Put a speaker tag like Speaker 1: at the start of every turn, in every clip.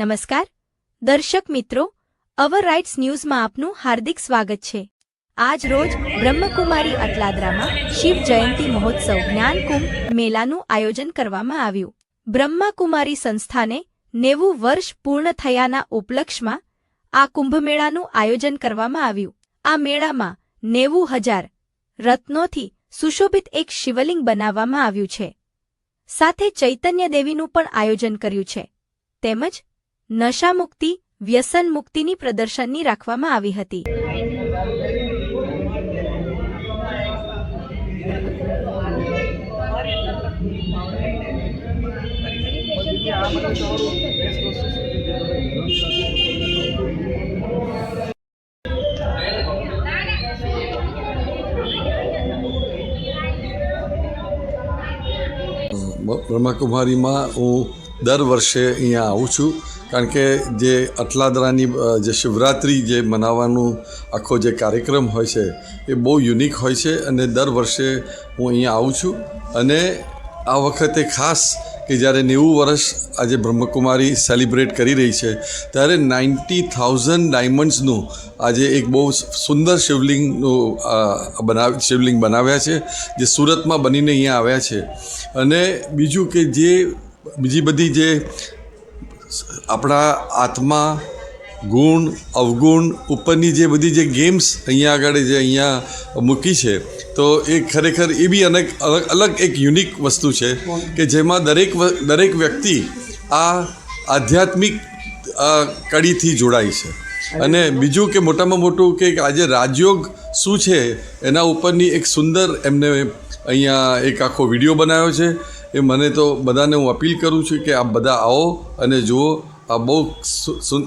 Speaker 1: નમસ્કાર. દર્શક મિત્રો, અવર રાઇટ્સ ન્યૂઝમાં આપનું હાર્દિક સ્વાગત છે. આજ રોજ બ્રહ્મકુમારી અટલાદરામાં શિવ જયંતી મહોત્સવ જ્ઞાનકુંભ મેળાનું આયોજન કરવામાં આવ્યું. બ્રહ્માકુમારી સંસ્થાને નેવું વર્ષ પૂર્ણ થયાના ઉપલક્ષમાં આ કુંભમેળાનું આયોજન કરવામાં આવ્યું. આ મેળામાં નેવું હજાર રત્નોથી સુશોભિત એક શિવલિંગ બનાવવામાં આવ્યું છે. સાથે ચૈતન્ય દેવીનું પણ આયોજન કર્યું છે. તેમજ નશામુક્તિ વ્યસન મુક્તિની પ્રદર્શનની રાખવામાં આવી હતી.
Speaker 2: બ્રહ્માકુમારીમાં હું દર વર્ષે અહીંયા આવું છું. કારણ કે જે અટલાદરાની જે શિવરાત્રિ જે મનાવવાનું આખો જે કાર્યક્રમ હોય છે, એ બહુ યુનિક હોય છે અને દર વર્ષે હું અહીંયા આવું છું. અને આ વખતે ખાસ કે જ્યારે નેવું વર્ષ આજે બ્રહ્મકુમારી સેલિબ્રેટ કરી રહી છે, ત્યારે નાઇન્ટી થાઉઝન્ડ ડાયમંડ્સનું આજે એક બહુ સુંદર શિવલિંગનું બનાવ, શિવલિંગ બનાવ્યા છે, જે સુરતમાં બનીને અહીંયા આવ્યા છે. અને બીજું કે જે બીજી બધી જે આપણા આત્મા, ગુણ, અવગુણ ઉપરની જે બધી જે ગેમ્સ અહીંયા આગળ જે અહીંયા મૂકી છે, તો એ ખરેખર એ બી અનેક અલગ અલગ એક યુનિક વસ્તુ છે કે જેમાં દરેક દરેક વ્યક્તિ આ આધ્યાત્મિક કડીથી જોડાય છે. અને બીજું કે મોટામાં મોટું કે આજે રાજયોગ શું છે, એના ઉપરની એક સુંદર એમને અહીંયા એક આખો વીડિયો બનાવ્યો છે. એ મને તો બધાને હું અપીલ કરું છું કે આપ બધા આવો અને જુઓ, આ બહુ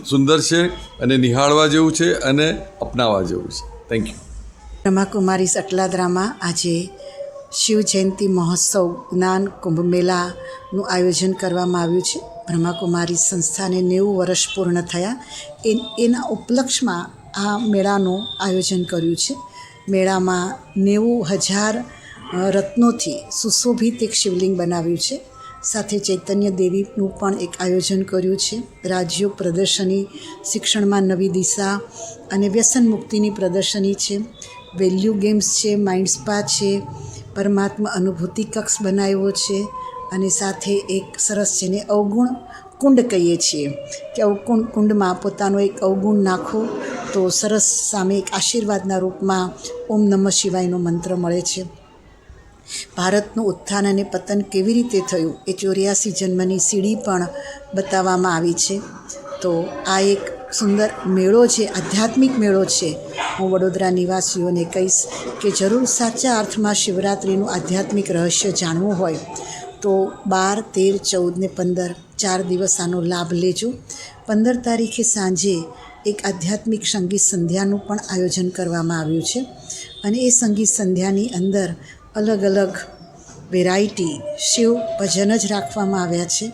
Speaker 2: સુંદર છે અને નિહાળવા જેવું છે અને અપનાવવા જેવું છે. થેન્ક યુ
Speaker 3: બ્રહ્માકુમારી સટલાદરામાં આજે શિવ જયંતિ મહોત્સવ જ્ઞાન કુંભ મેળાનું આયોજન કરવામાં આવ્યું છે. બ્રહ્માકુમારી સંસ્થાને નેવું વર્ષ પૂર્ણ થયા. એ એના ઉપલક્ષમાં આ મેળાનું આયોજન કર્યું છે. મેળામાં નેવું હજાર રત્નોથી સુશોભિત એક શિવલિંગ બનાવ્યું છે. સાથે ચૈતન્ય દેવીનું પણ એક આયોજન કર્યું છે. રાજયોગ પ્રદર્શની, શિક્ષણમાં નવી દિશા અને વ્યસન મુક્તિની પ્રદર્શની છે. વેલ્યુ ગેમ્સ છે, માઇન્ડ સ્પા છે, પરમાત્મા અનુભૂતિ કક્ષ બનાવ્યો છે અને સાથે એક સરસ જેને અવગુણ કુંડ કહીએ છીએ. કે અવગુણ કુંડમાં પોતાનો એક અવગુણ નાખો તો સરસ સામે એક આશીર્વાદના રૂપમાં ઓમ નમઃ શિવાયનો મંત્ર મળે છે. ભારતનું ઉત્થાન અને પતન કેવી રીતે થયું એ ચોર્યાસી જન્મની સીડી પણ બતાવવામાં આવી છે. તો આ એક સુંદર મેળો છે, આધ્યાત્મિક મેળો છે. હું વડોદરા નિવાસીઓને કહીશ કે જરૂર સાચા અર્થમાં શિવરાત્રિનું આધ્યાત્મિક રહસ્ય જાણવું હોય તો બાર, તેર, ચૌદ ને પંદર ચાર દિવસ આનો લાભ લેજો. પંદર તારીખે સાંજે એક આધ્યાત્મિક સંગીત સંધ્યાનું પણ આયોજન કરવામાં આવ્યું છે અને એ સંગીત સંધ્યાની અંદર અલગ અલગ વેરાયટી શિવ ભજન જ રાખવામાં આવ્યા છે.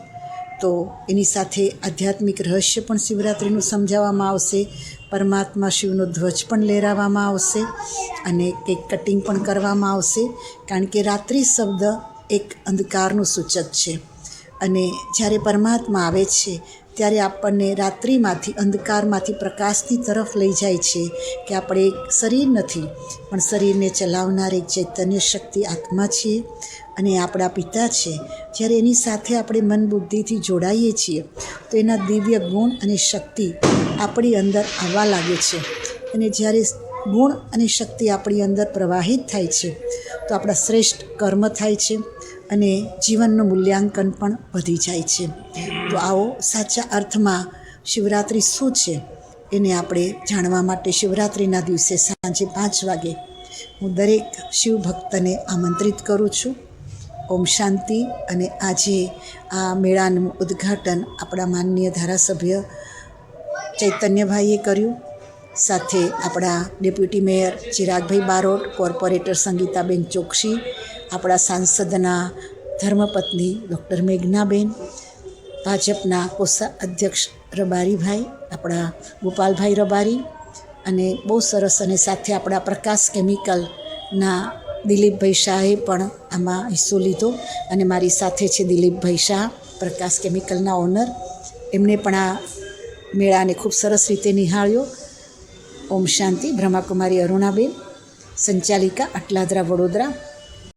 Speaker 3: તો એની સાથે આધ્યાત્મિક રહસ્ય પણ શિવરાત્રિનું સમજાવવામાં આવશે. પરમાત્મા શિવનો ધ્વજ પણ લહેરાવવામાં આવશે અને કેક કટિંગ પણ કરવામાં આવશે. કારણ કે રાત્રિ શબ્દ એક અંધકારનું સૂચક છે. અને જ્યારે પરમાત્મા આવે છે ત્યારે આપણને રાત્રિમાંથી, અંધકારમાંથી પ્રકાશની તરફ લઈ જાય છે કે આપણે એક શરીર નથી, પણ શરીરને ચલાવનાર એક ચૈતન્ય શક્તિ આત્મા છીએ અને આપણા પિતા છે. જ્યારે એની સાથે આપણે મન બુદ્ધિથી જોડાઈએ છીએ, તો એના દિવ્ય ગુણ અને શક્તિ આપણી અંદર આવવા લાગે છે. અને જ્યારે ગુણ અને શક્તિ આપણી અંદર પ્રવાહિત થાય છે, તો આપણા શ્રેષ્ઠ કર્મ થાય છે. અને જીવનનું મૂલ્યાંકન પણ વધી જાય છે. તો આવો સાચા અર્થમાં શિવરાત્રિ શું છે એને આપણે જાણવા માટે શિવરાત્રિના દિવસે સાંજે પાંચ વાગે હું દરેક શિવ ભક્તને આમંત્રિત કરું છું. ઓમ શાંતિ અને આજે આ મેળાનું ઉદ્ઘાટન આપણા માનનીય ધારાસભ્ય ચૈતન્યભાઈએ કર્યું. સાથે આપણા ડેપ્યુટી મેયર ચિરાગભાઈ બારોટ, કોર્પોરેટર સંગીતાબેન ચોકસી, આપણા સાંસદના ધર્મપત્ની ડૉક્ટર મેઘનાબેન, ભાજપના કોષા અધ્યક્ષ રબારીભાઈ, આપણા ગોપાલભાઈ રબારી અને બહુ સરસ અને સાથે આપણા પ્રકાશ કેમિકલના દિલીપભાઈ શાહે પણ આમાં હિસ્સો લીધો. અને મારી સાથે છે દિલીપભાઈ શાહ, પ્રકાશ કેમિકલના ઓનર. એમને પણ આ મેળાને ખૂબ સરસ રીતે નિહાળ્યો. ઓમ શાંતિ. બ્રહ્માકુમારી અરુણાબેન. સંચાલિકા અટલાદરા વડોદરા.